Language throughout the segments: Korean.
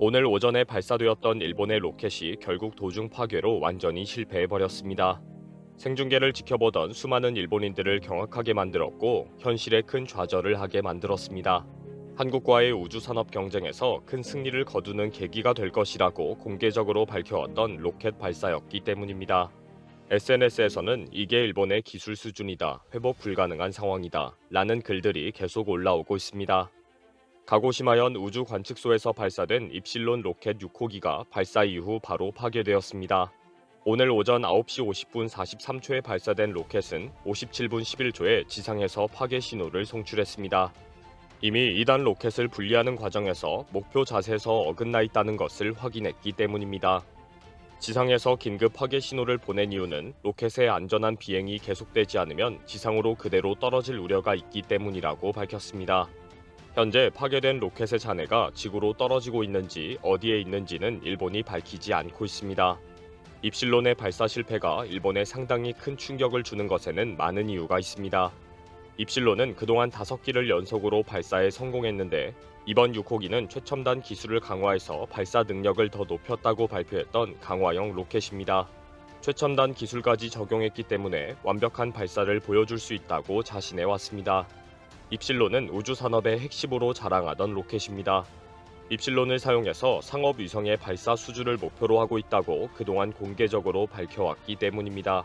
오늘 오전에 발사되었던 일본의 로켓이 결국 도중 파괴로 완전히 실패해버렸습니다. 생중계를 지켜보던 수많은 일본인들을 경악하게 만들었고 현실에 큰 좌절을 하게 만들었습니다. 한국과의 우주산업 경쟁에서 큰 승리를 거두는 계기가 될 것이라고 공개적으로 밝혀왔던 로켓 발사였기 때문입니다. SNS에서는 이게 일본의 기술 수준이다, 회복 불가능한 상황이다, 라는 글들이 계속 올라오고 있습니다. 가고시마현 우주 관측소에서 발사된 입실론 로켓 6호기가 발사 이후 바로 파괴되었습니다. 오늘 오전 9시 50분 43초에 발사된 로켓은 57분 11초에 지상에서 파괴 신호를 송출했습니다. 이미 2단 로켓을 분리하는 과정에서 목표 자세에서 어긋나 있다는 것을 확인했기 때문입니다. 지상에서 긴급 파괴 신호를 보낸 이유는 로켓의 안전한 비행이 계속되지 않으면 지상으로 그대로 떨어질 우려가 있기 때문이라고 밝혔습니다. 현재 파괴된 로켓의 잔해가 지구로 떨어지고 있는지 어디에 있는지는 일본이 밝히지 않고 있습니다. 입실론의 발사 실패가 일본에 상당히 큰 충격을 주는 것에는 많은 이유가 있습니다. 입실론은 그동안 다섯 기를 연속으로 발사에 성공했는데 이번 6호기는 최첨단 기술을 강화해서 발사 능력을 더 높였다고 발표했던 강화형 로켓입니다. 최첨단 기술까지 적용했기 때문에 완벽한 발사를 보여줄 수 있다고 자신해 왔습니다. 입실론은 우주 산업의 핵심으로 자랑하던 로켓입니다. 입실론을 사용해서 상업 위성의 발사 수주를 목표로 하고 있다고 그동안 공개적으로 밝혀왔기 때문입니다.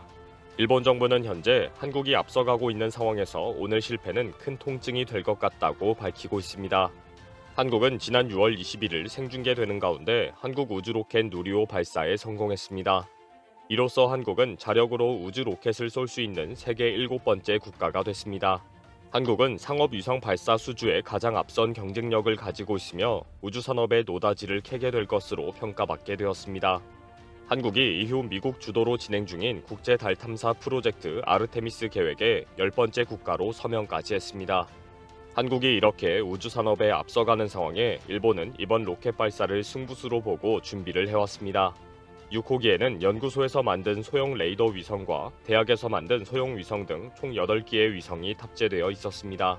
일본 정부는 현재 한국이 앞서가고 있는 상황에서 오늘 실패는 큰 통증이 될 것 같다고 밝히고 있습니다. 한국은 지난 6월 21일 생중계되는 가운데 한국 우주 로켓 누리호 발사에 성공했습니다. 이로써 한국은 자력으로 우주 로켓을 쏠 수 있는 세계 일곱 번째 국가가 됐습니다. 한국은 상업 위성 발사 수주에 가장 앞선 경쟁력을 가지고 있으며 우주 산업의 노다지를 캐게 될 것으로 평가받게 되었습니다. 한국이 이후 미국 주도로 진행 중인 국제 달 탐사 프로젝트 아르테미스 계획의 열 번째 국가로 서명까지 했습니다. 한국이 이렇게 우주 산업에 앞서가는 상황에 일본은 이번 로켓 발사를 승부수로 보고 준비를 해왔습니다. 6호기에는 연구소에서 만든 소형 레이더 위성과 대학에서 만든 소형 위성 등 총 8기의 위성이 탑재되어 있었습니다.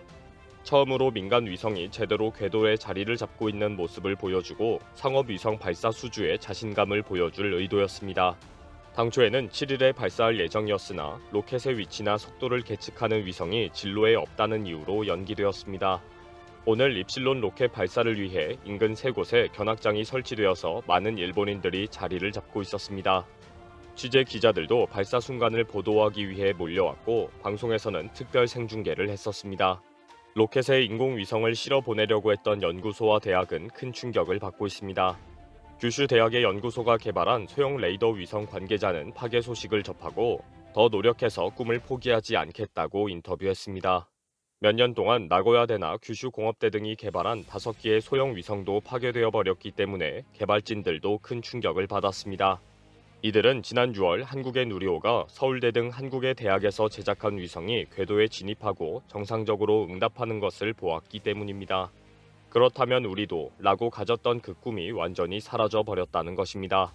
처음으로 민간 위성이 제대로 궤도에 자리를 잡고 있는 모습을 보여주고 상업 위성 발사 수주에 자신감을 보여줄 의도였습니다. 당초에는 7일에 발사할 예정이었으나 로켓의 위치나 속도를 계측하는 위성이 진로에 없다는 이유로 연기되었습니다. 오늘 입실론 로켓 발사를 위해 인근 세 곳에 견학장이 설치되어서 많은 일본인들이 자리를 잡고 있었습니다. 취재 기자들도 발사 순간을 보도하기 위해 몰려왔고 방송에서는 특별 생중계를 했었습니다. 로켓에 인공위성을 실어 보내려고 했던 연구소와 대학은 큰 충격을 받고 있습니다. 규슈 대학의 연구소가 개발한 소형 레이더 위성 관계자는 파괴 소식을 접하고 더 노력해서 꿈을 포기하지 않겠다고 인터뷰했습니다. 몇 년 동안 나고야대나 규슈 공업대 등이 개발한 다섯 기의 소형 위성도 파괴되어 버렸기 때문에 개발진들도 큰 충격을 받았습니다. 이들은 지난 6월 한국의 누리호가 서울대 등 한국의 대학에서 제작한 위성이 궤도에 진입하고 정상적으로 응답하는 것을 보았기 때문입니다. 그렇다면 우리도 라고 가졌던 그 꿈이 완전히 사라져 버렸다는 것입니다.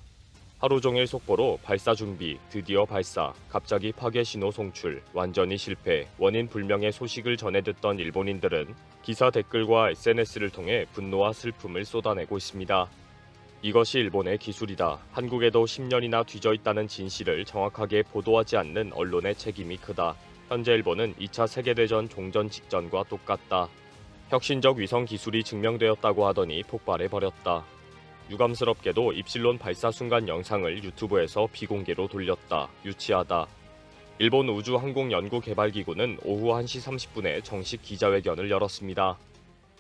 하루 종일 속보로 발사 준비, 드디어 발사, 갑자기 파괴 신호 송출, 완전히 실패, 원인 불명의 소식을 전해 듣던 일본인들은 기사 댓글과 SNS를 통해 분노와 슬픔을 쏟아내고 있습니다. 이것이 일본의 기술이다. 한국에도 10년이나 뒤져 있다는 진실을 정확하게 보도하지 않는 언론의 책임이 크다. 현재 일본은 2차 세계대전 종전 직전과 똑같다. 혁신적 위성 기술이 증명되었다고 하더니 폭발해 버렸다. 유감스럽게도 입실론 발사 순간 영상을 유튜브에서 비공개로 돌렸다. 유치하다. 일본 우주항공연구개발기구는 오후 1시 30분에 정식 기자회견을 열었습니다.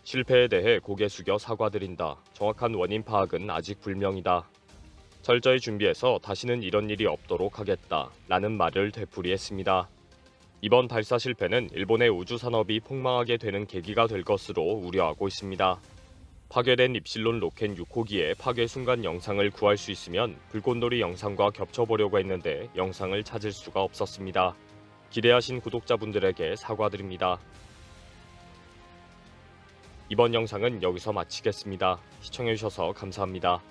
실패에 대해 고개 숙여 사과드린다. 정확한 원인 파악은 아직 불명이다. 철저히 준비해서 다시는 이런 일이 없도록 하겠다. 라는 말을 되풀이했습니다. 이번 발사 실패는 일본의 우주 산업이 폭망하게 되는 계기가 될 것으로 우려하고 있습니다. 파괴된 입실론 로켓 6호기의 파괴 순간 영상을 구할 수 있으면 불꽃놀이 영상과 겹쳐보려고 했는데 영상을 찾을 수가 없었습니다. 기대하신 구독자분들에게 사과드립니다. 이번 영상은 여기서 마치겠습니다. 시청해주셔서 감사합니다.